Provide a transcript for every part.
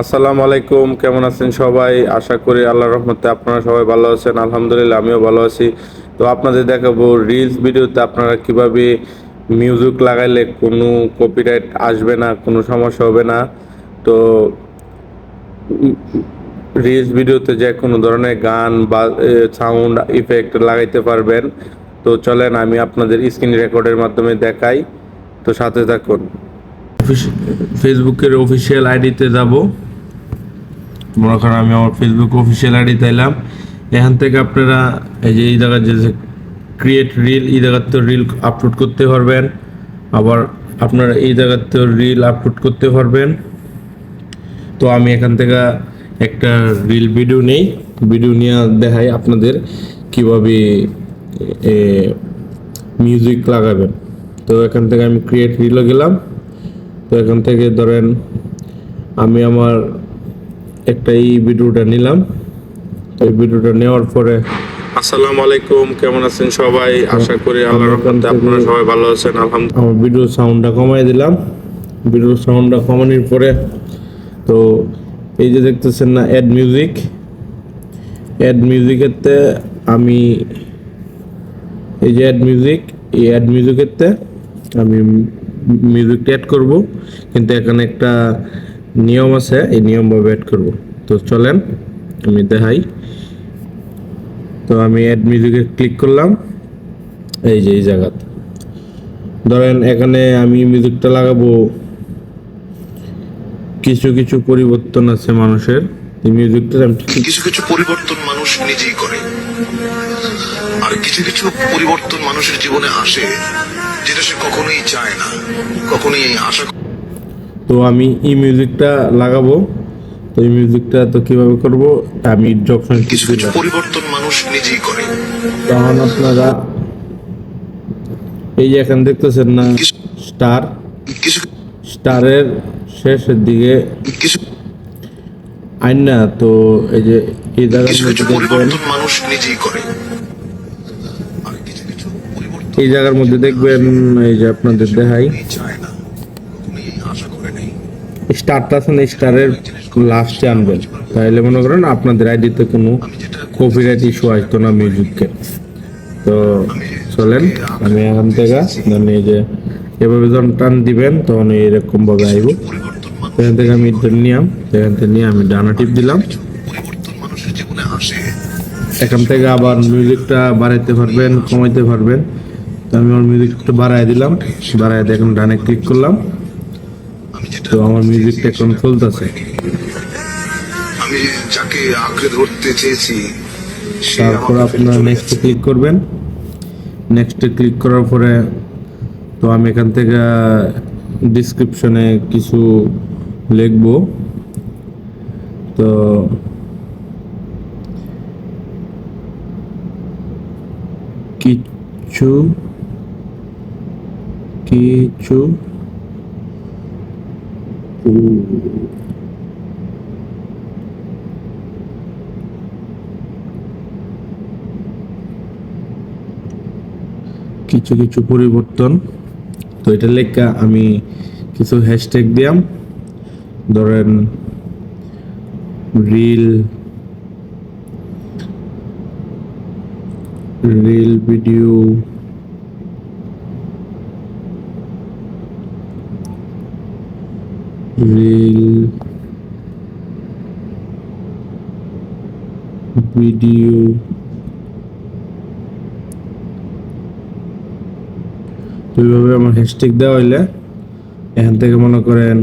আসসালামু আলাইকুম, কেমন আছেন সবাই? আশা করি আল্লাহর রহমতে আপনারা সবাই ভালো আছেন। আলহামদুলিল্লাহ, আমিও ভালো আছি। তো আপনাদের দেখাবো রিলস ভিডিওতে আপনারা কীভাবে মিউজিক লাগাইলে কোনো কপিরাইট আসবে না, কোনো সমস্যা হবে না। তো রিলস ভিডিওতে যে কোনো ধরনের গান বা সাউন্ড ইফেক্ট লাগাইতে পারবেন। তো চলেন, আমি আপনাদের স্ক্রিন রেকর্ডের মাধ্যমে দেখাই। তো সাথে থাকুন। ফেসবুকের অফিসিয়াল আইডিতে যাব। মনে করেন আমি আমার ফেসবুক অফিসিয়াল আইডি তাইলাম এখান থেকে আপনারা এই যে এই জায়গায় যে ক্রিয়েট রিল এই জায়গাতে রিল আপলোড করতে পারবেন। আবার আপনারা এই জায়গাতে রিল আপলোড করতে পারবেন। তো আমি এখান থেকে একটা রিল ভিডিও নেই। ভিডিও নিয়ে দেখাই আপনাদের কীভাবে মিউজিক লাগাবেন। তো এখান থেকে আমি ক্রিয়েট রিলও গেলাম। তো এখান থেকে ধরেন আমি আমার একটা এই ভিডিওটা নিলাম। এই ভিডিওটা নেওয়ার পরে আসসালামু আলাইকুম কেমন আছেন সবাই? আশা করি আল্লাহর রহমতে আপনারা সবাই ভালো আছেন আলহামদুলিল্লাহ। আমার ভিডিও সাউন্ডটা কমাই দিলাম। ভিডিও সাউন্ডটা কমানোর পরে তো এই যে দেখতেছেন না অ্যাড মিউজিক অ্যাড মিউজিকেতে আমি এই যে অ্যাড মিউজিক এই অ্যাড মিউজিকেতে আমি মিউজিকটা অ্যাড করব। কিন্তু এখানে একটা নিয়ম আছে, এই নিয়মভাবে অ্যাড করব। তো চলেন, আমি দেখাই। তো আমি অ্যাড মিউজিকে ক্লিক করলাম, এই যে এই জায়গাতে। ধরেন এখানে আমি মিউজিকটা লাগাবো। কিছু কিছু পরিবর্তন আছে মানুষের মিউজিকটা আমি কিছু কিছু পরিবর্তন মানুষ নিজেই করে। আর কিছু কিছু পরিবর্তন মানুষের জীবনে আসে, যেটা সে কখনোই চায় না, কখনোই আশা তো আমি এই মিউজিকটা লাগাবো। তো এই মিউজিকটা তো কীভাবে করব আমি যখন কিছু কিছু পরিবর্তন মানুষ নিজেই করে। তখন আপনারা এই যে এখন দেখতেছেন না স্টার। কিছু স্টারের শেষের দিকে কিছু আইন না তো এই যে এই জায়গার মানুষ নিজেই করে। এই জায়গার মধ্যে দেখবেন এই যে আপনাদের দেখাই কখনোই চায় না কখনোই আশা করে নেই স্টারটা আছে না, স্টারের লাস্টে আনবেন। তাহলে মনে করেন আপনাদের আইডিতে কোনো কপিরাইট ইস্যু আসতো না মিউজিককে তো চলেন, আমি এখান থেকে মানে যে এভাবে যখন টান দিবেন, তখন এরকম ভাবে আইব। এখান থেকে আমি নিলাম, এখান থেকে নিয়ে আমি ডানা টিপ দিলাম। এখান থেকে আবার মিউজিকটা বাড়াইতে পারবেন, কমাইতে পারবেন। তো আমি আমার মিউজিকটা বাড়াই দিলাম, বাড়াই দিয়ে এখন ডানে ক্লিক করলাম। তো আমার মিউজিকটা এখন চলতেছে। আমি যাকে আঁকড়ে ধরতে চেয়েছি তারপর আপনার নেক্সটে ক্লিক করবেন। নেক্সটে ক্লিক করার পরে তো আমি এখান থেকে ডিসক্রিপশনে কিছু লিখব। তো কিছু কিছু কিছু কিছু পরিবর্তন। তো এটা লেখা আমি কিছু হ্যাশট্যাগ দিলাম। ধরেন reel reel video reel video এইভাবে আমার হ্যাশট্যাগ দেওয়া হইলে এখান থেকে মনে করেন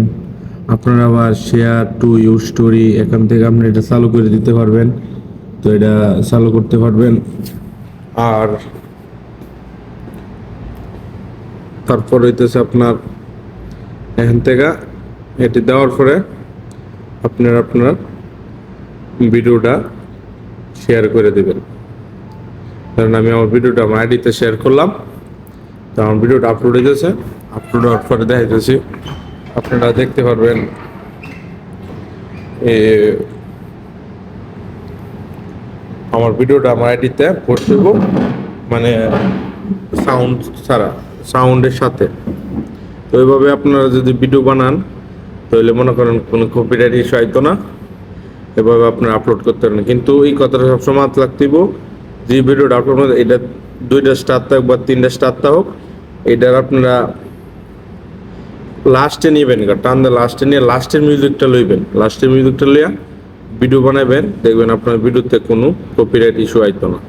আপনারা আবার শেয়ার টু ইউ স্টোরি এখান থেকে আপনি এটা চালু করে দিতে পারবেন। তো এটা চালু করতে পারবেন। আর তারপর হইতেছে আপনার এখান থেকে এটি দেওয়ার পরে আপনার আপনার ভিডিওটা শেয়ার করে দেবেন। কারণ আমি আমার ভিডিওটা আমার আইডিতে শেয়ার করলাম। তো আমার ভিডিওটা আপলোড হয়ে গেছে। আপলোড হওয়ার পরে দেখা যাচ্ছে আপনারা দেখতে পারবেন এ, আমার ভিডিওটা আমার আইডিতে পোস্ট করব। মানে সাউন্ড ছাড়া সাউন্ডের সাথে। তো এইভাবে আপনারা যদি ভিডিও বানান তাহলে মনে করেন কোনো কপিরাইট ইস্যু হইতো না। এভাবে আপনার আপলোড করতে পারেন। কিন্তু এই কথাটা সবসময় লাগতেইব যে ভিডিওটা আপলোড এটা দুইটা স্টার থাক বা তিনটা স্টার হোক এটার আপনারা লাস্টে নিবেন টান দিয়ে লাস্টে নিয়ে লাস্টের মিউজিকটা লইবেন। লাস্টের মিউজিকটা লইয়া ভিডিও বানাবেন দেখবেন আপনার ভিডিওতে কোনো কপিরাইট ইস্যু আইতো না।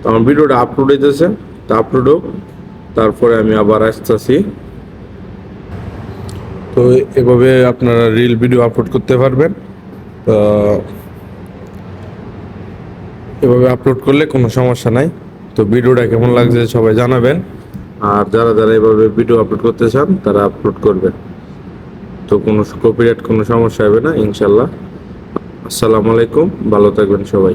তো আমার ভিডিওটা আপলোড হইতেছে, তা আপলোড হোক, তারপরে আমি আবার আসতেছি। তো এভাবে আপনারা রিল ভিডিও আপলোড করতে পারবেন। তো এভাবে আপলোড করলে কোনো সমস্যা নাই। তো ভিডিওটা কেমন লাগছে সবাই জানাবেন। আর যারা যারা এভাবে ভিডিও আপলোড করতে চান, তারা আপলোড করবেন। তো কোনো কপিরাইট কোনো সমস্যা হবে না ইনশাল্লাহ আসসালামু আলাইকুম, ভালো থাকবেন সবাই।